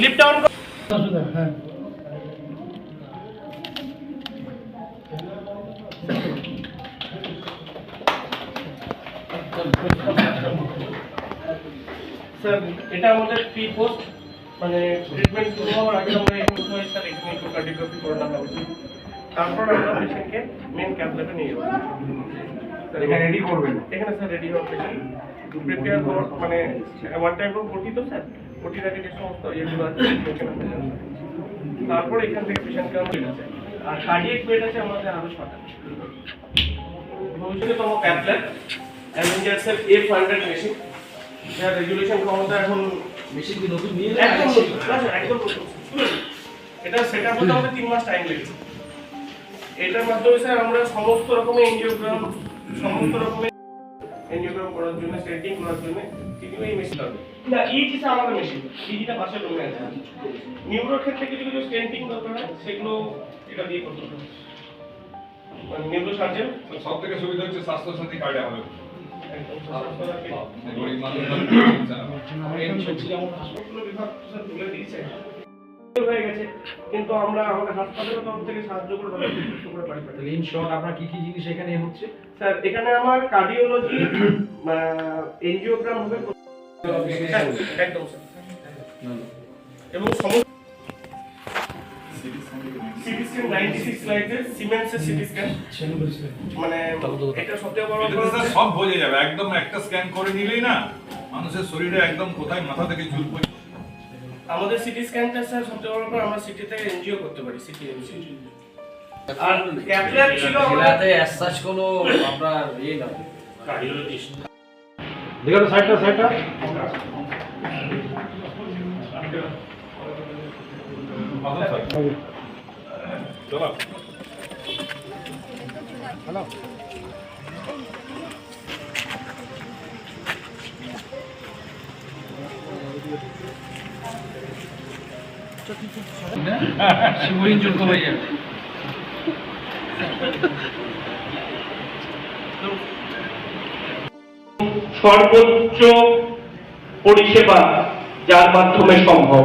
Lift down হ্যাঁ sir এটা আমাদের প্রি পোস্ট মানে ট্রিটমেন্ট শুরু হওয়ার আগে আমরা এখানে উঠে স্যার এখানে একটু কার্ডিওগ্রাফি করে নেওয়া উচিত তারপর আমরা পেশেন্টকে মেন ক্যাম্প ল্যাবে নিয়ে যাব। স্যার এখানে রেডি করবেন? এখানে স্যার রেডি হবে পেশেন্ট প্রিপেয়ার হওয়ার মানে ওয়ান টাইম ওটি তো স্যার? ওটির আগে যে সমস্ত ইয়েগুলো আছে। তারপর এখান থেকে পেশেন্টকে আমরা আছে আর কার্ডিয়াক বেড আছে আমাদের আরও ছটা। ভবিষ্যতেতম ক্যাপল্যাব অ্যাভেঞ্জার্সের এফ হান্ড্রেড মেশিন যার রেগুলেশন ক্ষমতা এখন মেশিন কি নতুন নিয়ে একদম নতুন, একদম নতুন। এটা সেটা হতে আমাদের তিন মাস টাইম লেগেছে। এটার মাধ্যমে স্যার আমরা সমস্ত রকমের এনজিওগ্রাম সমস্ত রকমের এনজিওগ্রাম করার জন্য সেটিং করার জন্য তৃতীয় এই মেশিন লাগবে। না ইজি স্যার আমাদের মেশিন পাশের রুমে আছে। নিউরোর ক্ষেত্রে কিছু কিছু স্টেন্টিং দরকার হয় সেগুলো এটা দিয়ে করতে হবে। মানে নিউরো সার্জন সব থেকে সুবিধা হচ্ছে স্বাস্থ্য সাথী কার্ডে হবে কিন্তু আমরা আমাদের হাসপাতালের তরফ থেকে সাহায্য করে আপনার কি কি জিনিস এখানে হচ্ছে? স্যার এখানে আমার কার্ডিওলজি এনজিওগ্রাম হবে। একদম স্যার। এবং সমস্ত সিটি স্ক্যান নাইনটি সিক্স সিমেন্সের সিটি স্ক্যান মানে এটা সবথেকে বড় সব বোঝা যাবে। একদম একটা স্ক্যান করে নিলেই না মানুষের শরীরে একদম কোথায় মাথা থেকে চুল পর্যন্ত আমাদের সিটি স্ক্যানটা স্যার সবথেকে বড় ব্যাপার আমরা সিটি থেকে এনজিও করতে পারি সিটি এনজিও আর ক্যাপলার ছিল আমাদের জেলাতে অ্যাজ সাচ কোনো আপনার ইয়ে নয় কার্ডিওলজিস্ট দেখো সাইডটা সাইডটা চলো। শিবরিন যোগ্য হয়ে যাবে। সর্বোচ্চ পরিষেবা যার মাধ্যমে সম্ভব।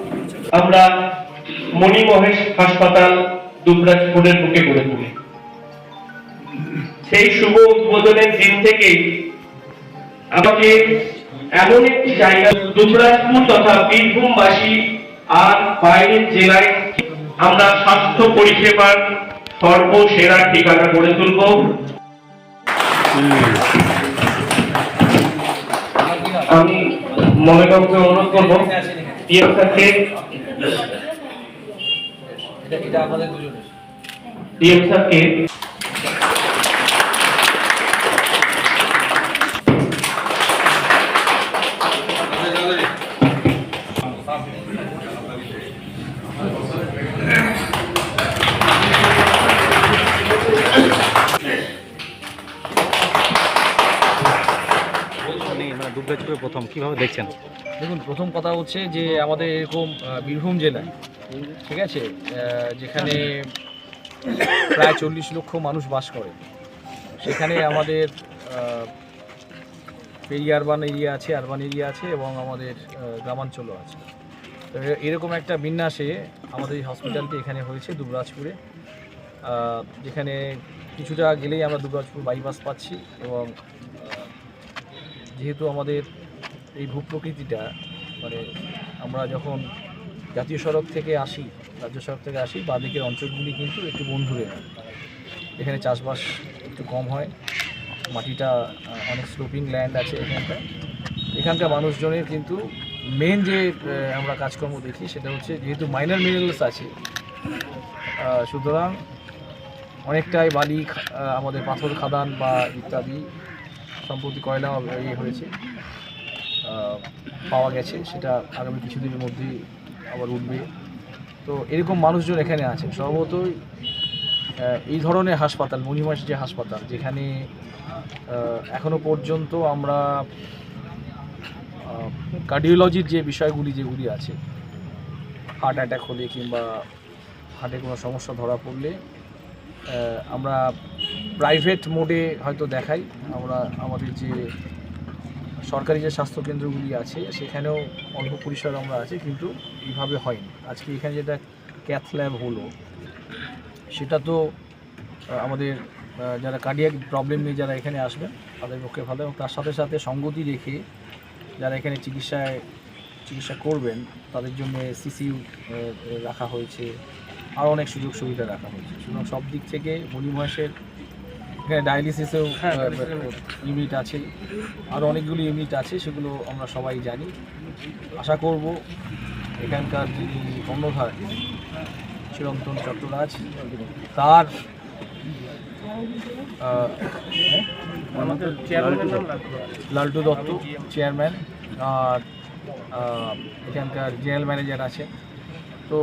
আমরা মণি মহেশ হাসপাতাল দুবরাজপুরের বুকে গড়ে তুলি। সেই শুভ উদ্বোধনের দিন থেকেই আমাকে এমন একটি জায়গা, দুবরাজপুর তথা বীরভূমবাসী আর বাইরের জেলায় আমরা স্বাস্থ্য পরিষেবার সর্বসেরা ঠিকানা গড়ে তুলব। আমি মনেকাউকে অনুরোধ করব এটা আমাদের দুজনের। পিএম স্যারকে মানে প্রথম কীভাবে দেখছেন? দেখুন, প্রথম কথা হচ্ছে যে আমাদের এরকম বীরভূম জেলায়, ঠিক আছে যেখানে প্রায় চল্লিশ লক্ষ মানুষ বাস করে, সেখানে আমাদের পেরি আরবান এরিয়া আছে আরবান এরিয়া আছে এবং আমাদের গ্রামাঞ্চলও আছে। এরকম একটা বিন্যাসে আমাদের এই হসপিটালটি এখানে হয়েছে দুবরাজপুরে যেখানে কিছুটা গেলেই আমরা দুবরাজপুর বাইপাস পাচ্ছি এবং যেহেতু আমাদের এই ভূপ্রকৃতিটা মানে আমরা যখন জাতীয় সড়ক থেকে আসি, রাজ্য সড়ক থেকে আসি, বাঁদিকের অঞ্চলগুলি কিন্তু একটু বন্ধুরে এখানে চাষবাস একটু কম হয়, মাটিটা অনেক স্লোপিং ল্যান্ড আছে এখানটায় এখানকার মানুষজনের কিন্তু মেন যে আমরা কাজকর্ম দেখি সেটা হচ্ছে যেহেতু মাইনার মিনারেলস আছে সুতরাং অনেকটাই বালি আমাদের পাথর, খাদান বা ইত্যাদি সম্প্রতি কয়লা ইয়ে হয়েছে। পাওয়া গেছে, সেটা আগামী কিছুদিনের মধ্যেই আবার উঠবে। তো এরকম মানুষজন এখানে আছেন। সর্বতই এই ধরনের হাসপাতাল, মণিমাস যে হাসপাতাল, যেখানে এখনও পর্যন্ত আমরা কার্ডিওলজির যে বিষয়গুলি যেগুলি আছে হার্ট অ্যাটাক হলে কিংবা হার্টে কোনো সমস্যা ধরা পড়লে আমরা প্রাইভেট মোডে হয়তো দেখাই। আমরা আমাদের যে সরকারি যে স্বাস্থ্যকেন্দ্রগুলি আছে, সেখানেও অল্প পরিসর আমরা আছি, কিন্তু এইভাবে হয়নি। আজকে এখানে যেটা ক্যাথ ল্যাব হলো, সেটা তো আমাদের যারা কার্ডিয়াক প্রবলেম নিয়ে যারা এখানে আসবেন, তাদের পক্ষে ভালো। এবং তার সাথে সাথে সঙ্গতি রেখে যারা এখানে চিকিৎসায়, চিকিৎসা করবেন, তাদের জন্য সিসিউ রাখা হয়েছে। আরও অনেক সুযোগ সুবিধা রাখা হয়েছে। সুতরাং সব দিক থেকে মণিমহেশের এখানে ডায়ালিসিসেও হ্যাঁ, dialysis ইউনিট আছে। আরও অনেকগুলি ইউনিট আছে সেগুলো আমরা সবাই জানি। আশা করব এখানকার যিনি কর্ণধার চিরন্তন চট্টরাজ তার লালটু দত্ত চেয়ারম্যান আর এখানকার জেনারেল ম্যানেজার আছে। তো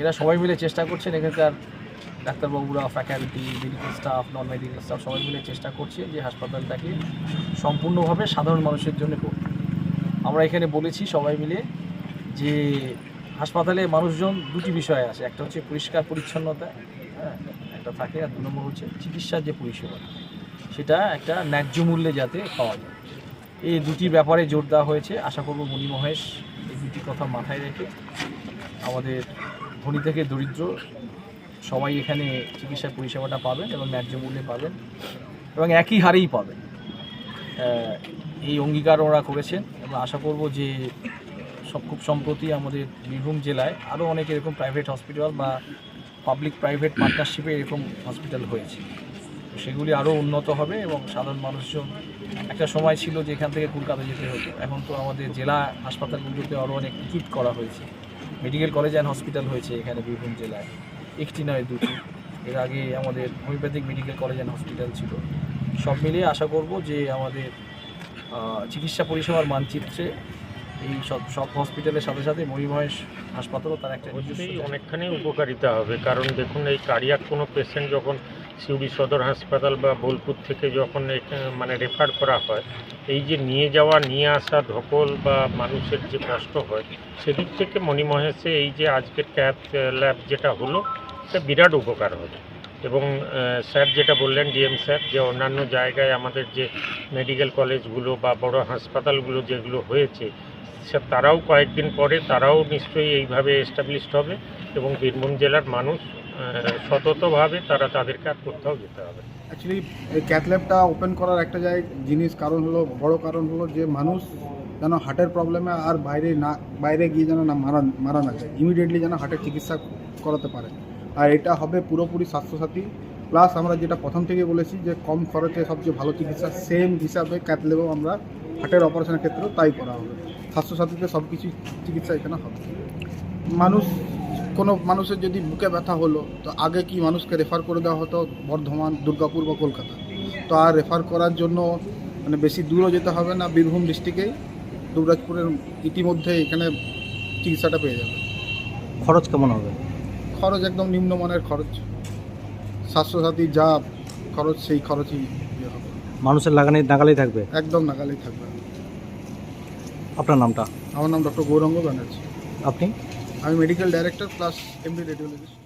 এরা সবাই মিলে চেষ্টা করছেন এখানকার ডাক্তারবাবুরা faculty medical staff non medical staff সবাই মিলে চেষ্টা করছে যে হাসপাতালটাকে সম্পূর্ণভাবে সাধারণ মানুষের জন্য করতে আমরা এখানে বলেছি সবাই মিলে যে হাসপাতালে মানুষজন দুটি বিষয় আছে একটা হচ্ছে পরিষ্কার পরিচ্ছন্নতা হ্যাঁ, একটা থাকে আর দু নম্বর হচ্ছে চিকিৎসার যে পরিষেবা সেটা একটা ন্যায্য মূল্যে যাতে পাওয়া যায়। এই দুটি ব্যাপারে জোর দেওয়া হয়েছে। আশা করব মণি মহেশ এই দুটি কথা মাথায় রেখে আমাদের ধনী থেকে দরিদ্র সবাই এখানে চিকিৎসা পরিষেবাটা পাবেন এবং ন্যায্য মূল্যে পাবেন এবং একই হারেই পাবেন। এই অঙ্গীকার ওরা করেছেন এবং আশা করব যে সব খুব সম্প্রতি আমাদের বীরভূম জেলায় আরও অনেক এরকম প্রাইভেট হসপিটাল বা পাবলিক প্রাইভেট পার্টনারশিপে এরকম হসপিটাল হয়েছে। সেগুলি আরও উন্নত হবে এবং সাধারণ মানুষজন, একটা সময় ছিল যে এখান থেকে কলকাতা যেতে হতো। এখন তো আমাদের জেলা হাসপাতালগুলোতে আরও অনেক ইকুইপ করা হয়েছে। মেডিকেল কলেজ অ্যান্ড হসপিটাল হয়েছে এখানে বীরভূম জেলায়। একটি নয় দুটি। এর আগে আমাদের homeopathic medical college and hospital ছিল। সব মিলিয়ে আশা করব যে আমাদের চিকিৎসা পরিষেবার মানচিত্রে এই সব সব হসপিটালের সাথে সাথে মরিমহেশ হাসপাতালও তার একটা অনেকখানি উপকারিতা হবে। কারণ দেখুন এই কার্ডিয়াক কোনো পেশেন্ট যখন সিউড়ি সদর হাসপাতাল বা বোলপুর থেকে যখন মানে রেফার করা হয় এই যে নিয়ে যাওয়া নিয়ে আসা ধকল বা মানুষের যে কষ্ট হয় সেদিক থেকে মণিমহেশে এই যে আজকের ক্যাথ ল্যাব যেটা হলো এটা বিরাট উপকার হবে। এবং স্যার যেটা বললেন, ডিএম স্যার, যে অন্যান্য জায়গায় আমাদের যে মেডিকেল কলেজগুলো বা বড় হাসপাতালগুলো যেগুলো হয়েছে তারাও কয়েকদিন পরে তারাও নিশ্চয়ই এইভাবে এস্টাবলিশড হবে এবং বীরভূম জেলার মানুষ সততভাবে তারা তাদেরকে আর কোথাও যেতে হবে অ্যাকচুয়ালি এই ক্যাথ ল্যাবটা ওপেন করার একটা জায়গায় জিনিস, কারণ হলো, বড় কারণ হলো যে মানুষ যেন হার্টের প্রবলেমে আর বাইরে না, বাইরে গিয়ে যেন না মারা মারা না যায় ইমিডিয়েটলি যেন হার্টের চিকিৎসা করাতে পারে। আর এটা হবে পুরোপুরি স্বাস্থ্যসাথী। প্লাস আমরা যেটা প্রথম থেকে বলেছি যে কম খরচে সবচেয়ে ভালো চিকিৎসা সেম হিসাবে ক্যাথ ল্যাবেও আমরা হার্টের অপারেশনের ক্ষেত্রেও তাই করা হবে। স্বাস্থ্যসাথীতে সব কিছু চিকিৎসা এখানে হবে। মানুষ, কোনো মানুষের যদি বুকে ব্যথা হলো, তো আগে কি মানুষকে রেফার করে দেওয়া হতো বর্ধমান, দুর্গাপুর বা কলকাতা? তো আর রেফার করার জন্য মানে বেশি দূরও যেতে হবে না, বীরভূম ডিস্ট্রিক্টেই দুবরাজপুরের ইতিমধ্যে এখানে চিকিৎসাটা পেয়ে যাবে। খরচ কেমন হবে? খরচ একদম নিম্নমানের খরচ। স্বাস্থ্যসাথী যা খরচ সেই খরচই ইয়ে হবে। মানুষের লাগানি নাগালেই থাকবে? একদম নাগালেই থাকবে। আপনার নামটা? আমার নাম ডক্টর গৌরঙ্গ ব্যানার্জি। আপনি? আমি medical director plus MD radiologist